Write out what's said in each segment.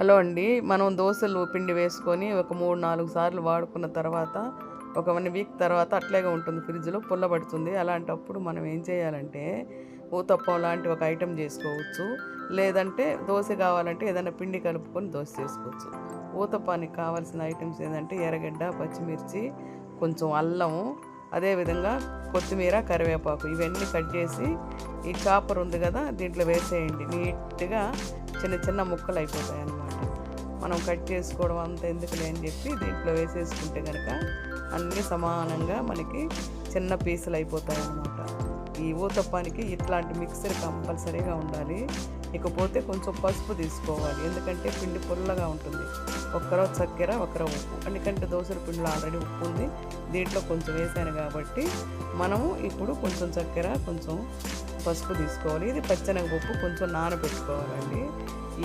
Hello అండి. మనం దోశలు పిండి వేసుకొని ఒక మూడు నాలుగు సార్లు వాడుకున్న తర్వాత ఒక వన్ వీక్ తర్వాత అట్లాగే ఉంటుంది. ఫ్రిడ్జ్లో పుల్లబడుతుంది అలాంటప్పుడు మనం ఏం చేయాలంటే ఊతప్పం లాంటి ఒక ఐటెం చేసుకోవచ్చు. లేదంటే దోశ కావాలంటే ఏదైనా పిండి కలుపుకొని దోశ చేసుకోవచ్చు. ఊతప్పానికి కావాల్సిన ఐటమ్స్ ఏంటంటే ఎర్రగడ్డ పచ్చిమిర్చి కొంచెం అల్లము అదేవిధంగా కొత్తిమీర కరివేపాకు. ఇవన్నీ కట్ చేసి ఈ చాపర్ ఉంది కదా దీంట్లో వేసేయండి. నీట్గా చిన్న చిన్న ముక్కలు అయిపోతాయి అన్నమాట మనం కట్ చేసుకోవడం అంత ఎందుకులే అని చెప్పి దీంట్లో వేసేసుకుంటే కనుక అన్నీ సమానంగా మనకి చిన్న పీసులు అయిపోతాయి అన్నమాట ఈ ఊతప్పానికి ఇట్లాంటి మిక్సర్ కంపల్సరీగా ఉండాలి. ఇకపోతే కొంచెం పసుపు తీసుకోవాలి. ఎందుకంటే పిండి పుల్లగా ఉంటుంది. ఒక్కరో చక్కెర ఒకరో ఉప్పు. ఎందుకంటే దోశల పిండిలో ఆల్రెడీ ఉప్పు ఉంది. దీంట్లో కొంచెం వేసాను కాబట్టి మనము ఇప్పుడు కొంచెం చక్కెర కొంచెం పసుపు తీసుకోవాలి ఇది పచ్చెనగపప్పు కొంచెం నానబెట్టుకోవాలండి.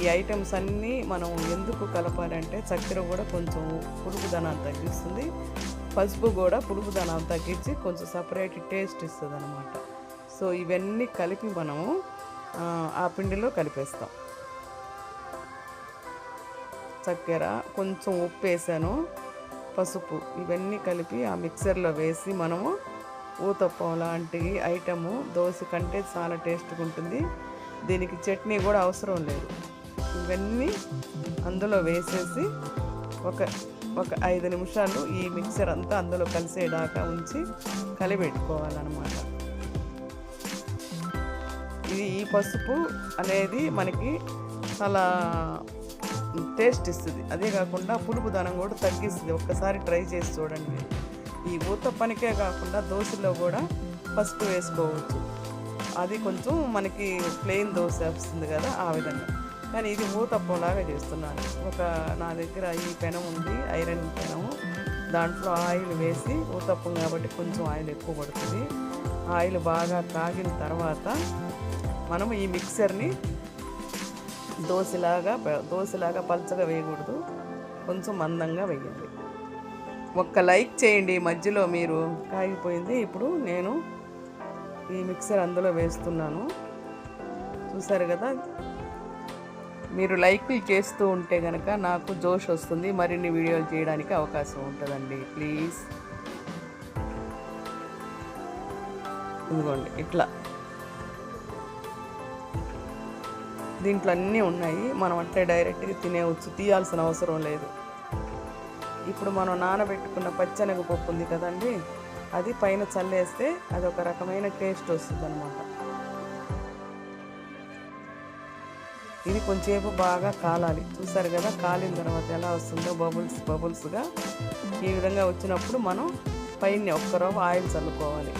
ఈ ఐటమ్స్ అన్నీ మనం ఎందుకు కలపాలంటే చక్కెర కూడా కొంచెం పురుగుదనాన్ని తగ్గిస్తుంది. పసుపు కూడా పురుగుదనాన్ని తగ్గించి కొంచెం సపరేట్ టేస్ట్ ఇస్తుంది అనమాట సో ఇవన్నీ కలిపి మనము ఆ, ఆ పిండిలో కలిపేస్తాం. చక్కెర కొంచెం ఉప్పు వేసాను. పసుపు ఇవన్నీ కలిపి ఆ మిక్సర్లో వేసి మనము ఊతప్పం లాంటి ఐటము దోశ కంటే చాలా టేస్ట్గా ఉంటుంది. దీనికి చట్నీ కూడా అవసరం లేదు. ఇవన్నీ అందులో వేసేసి ఒక ఒక ఐదు నిమిషాలు ఈ మిక్సర్ అంతా అందులో కలిసేదాకా ఉంచి కలిపెట్టుకోవాలన్నమాట. ఇది ఈ పసుపు అనేది మనకి చాలా టేస్ట్ ఇస్తుంది. అదే కాకుండా పులుపుదనం కూడా తగ్గిస్తుంది. ఒక్కసారి ట్రై చేసి చూడండి. ఈ ఈ ఊతప్పనికే కాకుండా దోశలో కూడా పసుపు వేసుకోవచ్చు. అది కొంచెం మనకి ప్లెయిన్ దోశ వస్తుంది కదా ఆ విధంగా. కానీ ఇది ఊతప్పంలాగా చేస్తున్నాను. ఒక నా దగ్గర ఈ పెనం ఉంది ఐరన్ పెనము. దాంట్లో ఆయిల్ వేసి ఊతప్పం కాబట్టి కొంచెం ఆయిల్ ఎక్కువ పడుతుంది. ఆయిల్ బాగా కాగిన తర్వాత మనం ఈ మిక్సర్ని దోశలాగా దోశలాగా పల్చగా వేయకూడదు. కొంచెం మందంగా వేయండి ఒక్క లైక్ చేయండి మధ్యలో మీరు. కాగిపోయింది. ఇప్పుడు నేను ఈ మిక్సర్ అందులో వేస్తున్నాను. చూసారు కదా? మీరు లైక్లు చేస్తూ ఉంటే కనుక నాకు జోష్ వస్తుంది. మరిన్ని వీడియోలు చేయడానికి అవకాశం ఉంటుందండి. ప్లీజ్. ఇదిగోండి ఇట్లా. దీంట్లో అన్నీ ఉన్నాయి. మనం అంటే డైరెక్ట్గా తినేవచ్చు తీయాల్సిన అవసరం లేదు. ఇప్పుడు మనం నానబెట్టుకున్న పచ్చెనగపప్పు ఉంది కదండి అది పైన చల్లేస్తే అది ఒక రకమైన టేస్ట్ వస్తుంది అనమాట ఇది కొంచెంసేపు బాగా కాలాలి. చూసారు కదా కాలిన తర్వాత ఎలా వస్తుందో బబుల్స్ బబుల్స్గా ఈ విధంగా వచ్చినప్పుడు మనం పైన ఒక్క ఆయిల్ చల్లుకోవాలి.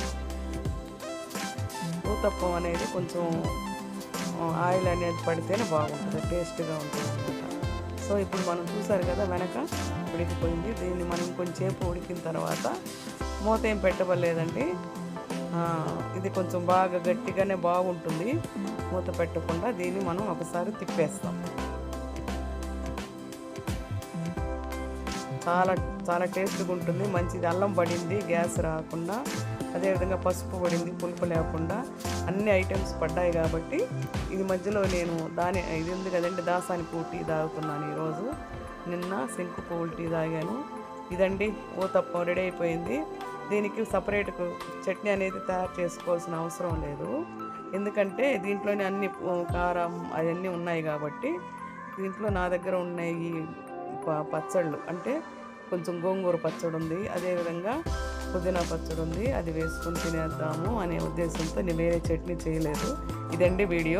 ఊతప్పం అనేది కొంచెం ఆయిల్ అనేది పడితేనే బాగుంటుంది టేస్ట్గా ఉంటుంది అనమాట సో ఇప్పుడు మనం చూసారు కదా వెనక ఉడికిపోయింది. దీన్ని మనం కొంచెంసేపు ఉడికిన తర్వాత మూత ఏం పెట్టబడలేదండి. ఇది కొంచెం బాగా గట్టిగానే బాగుంటుంది. మూత పెట్టకుండా దీన్ని మనం ఒకసారి తిప్పేస్తాం. చాలా చాలా టేస్ట్గా ఉంటుంది. మంచిది అల్లం పడింది గ్యాస్ రాకుండా. అదేవిధంగా పసుపు పడింది పులుపు లేకుండా అన్ని ఐటమ్స్ పడ్డాయి కాబట్టి ఇది మధ్యలో నేను దాని ఇది ఉంది కదండి దాసాని పువ్వు టీ తాగుతున్నాను ఈరోజు. నిన్న శంకు పువ్వులు టీ తాగాను. ఇదండి ఊతప్పం రెడీ అయిపోయింది. దీనికి సపరేట్ చట్నీ అనేది తయారు చేసుకోవాల్సిన అవసరం లేదు. ఎందుకంటే దీంట్లోనే అన్ని కారం అవన్నీ ఉన్నాయి కాబట్టి దీంట్లో నా దగ్గర ఉన్నాయి ఈ ప- పచ్చళ్ళు. అంటే కొంచెం గోంగూర పచ్చడి ఉంది అదేవిధంగా పుదీనా పచ్చడి ఉంది అది వేసుకొని తినేద్దాము అనే ఉద్దేశంతో నేను వేరే చట్నీ చేయలేదు. ఇదండి వీడియో.